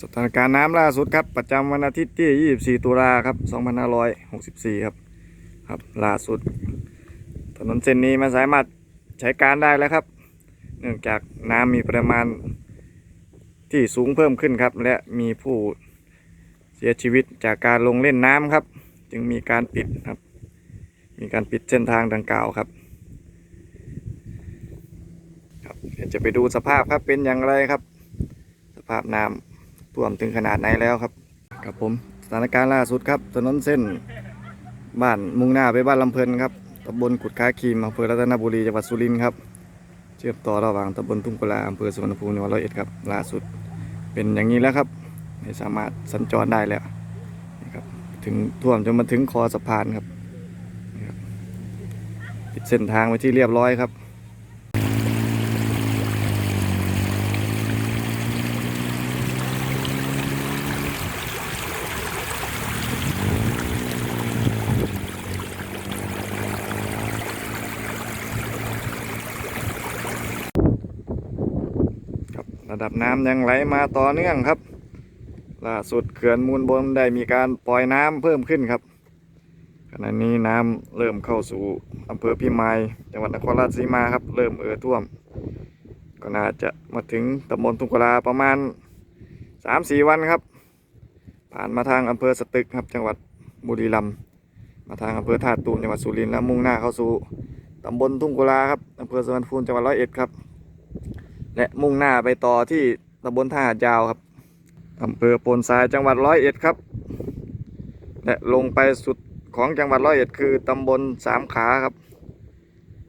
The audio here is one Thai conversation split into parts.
สถานการณ์น้ำล่าสุดครับ ประจำวันอาทิตย์ที่ 24 ตุลาครับ 2564 ครับ ครับ ล่าสุด ถนนเส้นนี้มันสามารถใช้การได้แล้วครับ เนื่องจากน้ำมีปริมาณที่สูงเพิ่มขึ้นครับ และมีผู้เสียชีวิตจากการลงเล่นน้ำครับ จึงมีการปิดครับ มีการปิดเส้นทางดังกล่าวครับครับเดี๋ยวจะไปดูสภาพครับเป็นอย่างไรครับ สภาพน้ำ ท่วมถึงขนาดไหนแล้วครับครับผมสถานการณ์ล่าสุดครับถนนเส้นบ้านมุ่งหน้าไปบ้านลำเพลินครับตำบลกุดค้าคีมอำเภอรัตนบุรีจังหวัดสุรินทร์ครับเชื่อมต่อระหว่างตำบลทุ่งกุลาอำเภอสุวรรณภูมิจังหวัดร้อยเอ็ดครับล่าสุดเป็นอย่างนี้แล้วครับ ไม่สามารถสัญจรได้แล้วนี่ครับถึงท่วมจนมาถึงคอสะพานครับนี่ครับปิดเส้นทางไว้ที่เรียบร้อยครับ ระดับน้ำยังไหลมาต่อเนื่องครับล่าสุดเขื่อนมูลบนได้มีการปล่อยน้ำเพิ่มขึ้นครับขณะนี้น้ำเริ่มเข้าสู่อำเภอพิมายจังหวัดนครราชสีมาครับ เริ่มเอ่อท่วม ก็น่าจะมาถึงตำบลทุงกลาประมาณ 3-4 วันครับ ผ่านมาทางอำเภอสตึกครับจังหวัดบุรีรัมย์มาทางอำเภอท่าตูมจังหวัดสุรินทร์แล้วมุ่งหน้าเข้าสู่ตำบลทุ่งกุลาครับอำเภอสวรรณภูมิจังหวัดร้อยเอ็ดครับ และมุ่งหน้าไปต่อที่ตำบลท่าหาดยาวครับอำเภอโพนทรายจังหวัดร้อยเอ็ดครับ และลงไปสุดของจังหวัดร้อยเอ็ดคือตำบลสามขาครับ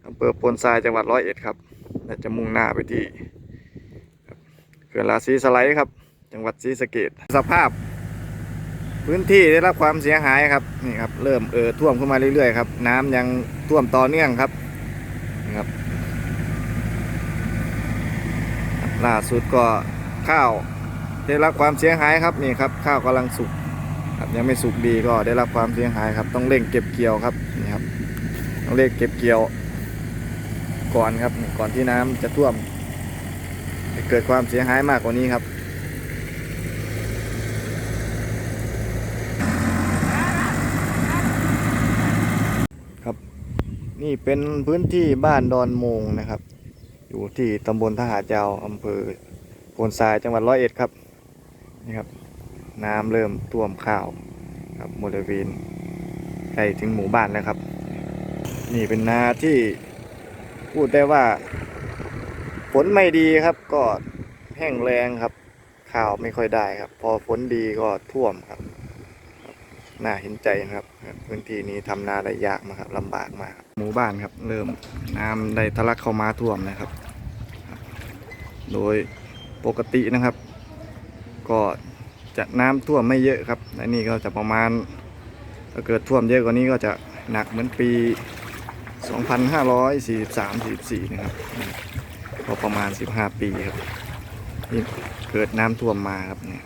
อำเภอโพนทรายจังหวัดร้อยเอ็ดครับและจะมุ่งหน้าไปที่เขื่อนราศีสไลด์ครับ จังหวัดศรีสะเกดสภาพ พื้นที่ได้รับความเสียหายครับนี่ครับเริ่มเอ่อท่วมขึ้นมาเรื่อยๆครับ น้ำยังท่วมต่อเนื่องครับนี่ครับ ล่าสุดก็ข้าวได้รับความเสียหายครับนี่ครับข้าวกำลังสุกครับยังไม่สุกดีก็ได้รับความเสียหายครับ ต้องเร่งเก็บเกี่ยวครับนี่ครับต้องเร่งเก็บเกี่ยวก่อนครับก่อนที่น้ำจะท่วมจะเกิดความเสียหายมากกว่านี้ครับครับ นี่เป็นพื้นที่บ้านดอนโมงนะครับ อยู่ที่ตำบลทหารยาอำเภอโพนทรายจังหวัดร้อยเอ็ดครับนี่ครับ น้ำเริ่มท่วมข้าวครับบริเวณใกล้ถึงหมู่บ้านแล้วครับ นี่เป็นนาที่พูดได้ว่าฝนไม่ดีครับก็แห้งแรงครับ ข้าวไม่ค่อยได้ครับ พอฝนดีก็ท่วมครับน่าเห็นใจนะครับ พื้นที่นี้ทำนาได้ยากมากครับลำบากมากหมู่บ้านครับ เริ่มน้ำได้ทะลักเข้ามาท่วมนะครับ โดยปกตินะครับ ก็จะน้ำท่วมไม่เยอะครับและนี่ก็จะประมาณถ้าเกิดท่วมเยอะกว่านี้ก็จะหนักเหมือนปี 2543-44 นะครับ ก็ประมาณ 15 ปีครับที่เกิดน้ำท่วมมาครับเนี่ย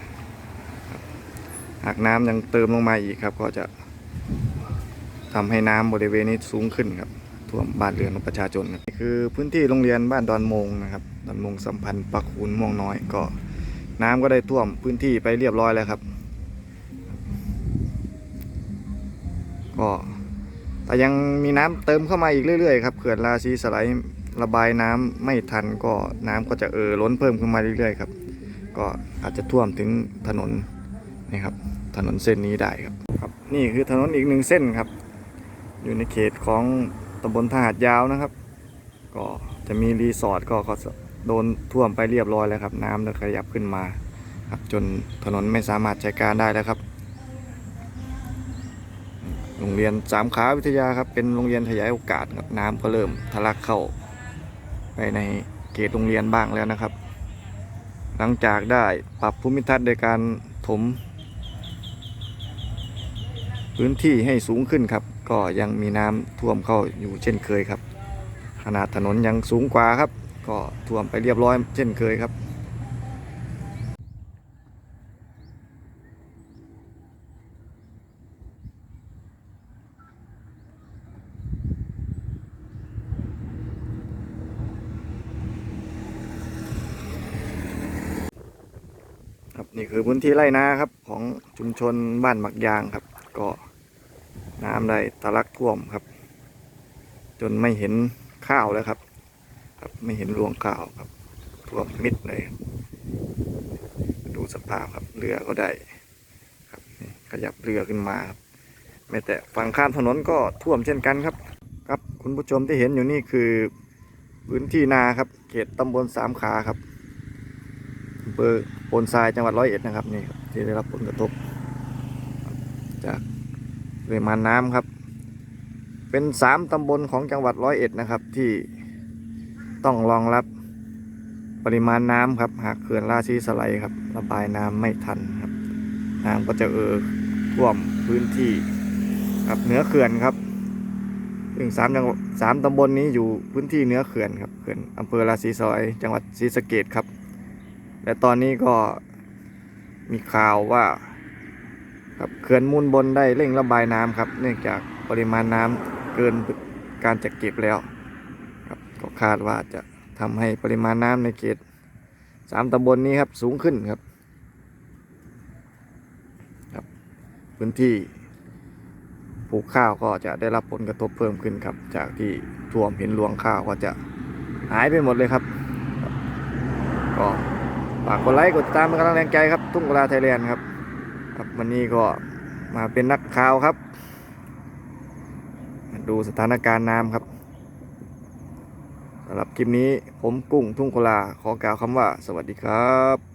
หากน้ำยังเติมลงมาอีกครับ ก็จะทำให้น้ำบริเวณนี้สูงขึ้นครับท่วมบ้านเรือนของประชาชนนี่คือพื้นที่โรงเรียนบ้านดอนมงนะครับ ดอนมงสัมพันธ์ปักขุนม่วงน้อยก็น้ำก็ได้ท่วมพื้นที่ไปเรียบร้อยแล้วครับ ก็แต่ยังมีน้ำเติมเข้ามาอีกเรื่อยๆครับเขื่อนราชีสไลด์ระบายน้ำไม่ทันก็น้ำก็จะเอ่อล้นเพิ่มขึ้นมาเรื่อยๆครับ ก็อาจจะท่วมถึงถนนนะครับถนนเส้นนี้ได้ครับครับ นี่คือถนนอีกหนึ่งเส้นครับ อยู่ในเขตของตำบลทหาดยาวนะครับ ก็จะมีรีสอร์ทก็ก็ โดนท่วมไปเรียบร้อยแล้วครับ น้ำได้ขยับขึ้นมาครับ จนถนนไม่สามารถใช้การได้แล้วครับ โรงเรียนสามขาวิทยาครับ เป็นโรงเรียนขยายโอกาสครับน้ำก็เริ่มทะลักเข้า ไปในเขตโรงเรียนบ้างแล้วนะครับ หลังจากได้ปรับภูมิทัศน์โดยการถม พื้นที่ให้สูงขึ้นครับ ก็ยังมีน้ำท่วมเข้าอยู่เช่นเคยครับ ขนาดถนนยังสูงกว่าครับ ก็ท่วมไปเรียบร้อยเช่นเคยครับ ครับนี่คือพื้นที่ไร่นาครับของชุมชนบ้านหมักยางครับ ก็น้ำได้ทะลักท่วมครับ จนไม่เห็นข้าวแล้วครับ ครับไม่เห็นรวงข้าวครับท่วมมิดเลยดูสภาพครับเรือก็ได้ครับขยับเรือขึ้นมาครับแม้แต่ฝั่งข้ามถนนก็ท่วมเช่นกันครับ ครับคุณผู้ชมที่เห็นอยู่นี่คือพื้นที่นาครับ เขตตำบลสามขาครับอำเภอโพนทรายจังหวัดร้อยเอ็ดนะครับนี่ที่ได้รับผลกระทบ จากปริมาณน้ำครับ เป็นสามตำบลของจังหวัดร้อยเอ็ดนะครับ ที่ ต้องรองรับปริมาณน้ำครับ หากเขื่อนราชีสไลครับ ระบายน้ำไม่ทันครับ น้ำก็จะเอ่อท่วมพื้นที่ครับเหนือเขื่อนครับซึ่งสามจังสามตำบลนี้อยู่พื้นที่เหนือเขื่อนครับเขื่อนอำเภอราศีสอยจังหวัดศรีสะเกดครับ และตอนนี้ก็มีข่าวว่าครับเขื่อนมูลบนได้เร่งระบายน้ำครับ เนื่องจากปริมาณน้ำเกินการจัดเก็บแล้ว ก็คาดว่าจะทำให้ปริมาณน้ำในเขตสามตำบลนี้ครับสูงขึ้นครับครับ พื้นที่ปลูกข้าวก็จะได้รับผลกระทบเพิ่มขึ้นครับ จากที่ท่วมเห็นรวงข้าวก็จะหายไปหมดเลยครับ ก็ฝากกดไลค์กดติดตามเป็นกำลังแรงใจครับ ทุ่งกุลาไทยแลนด์ครับ ครับวันนี้ก็มาเป็นนักข่าวครับ ดูสถานการณ์น้ำครับ หรับคลิปนี้ผมกุ้งทุ่งกุลาขอกล่าวคำว่า สวัสดีครับ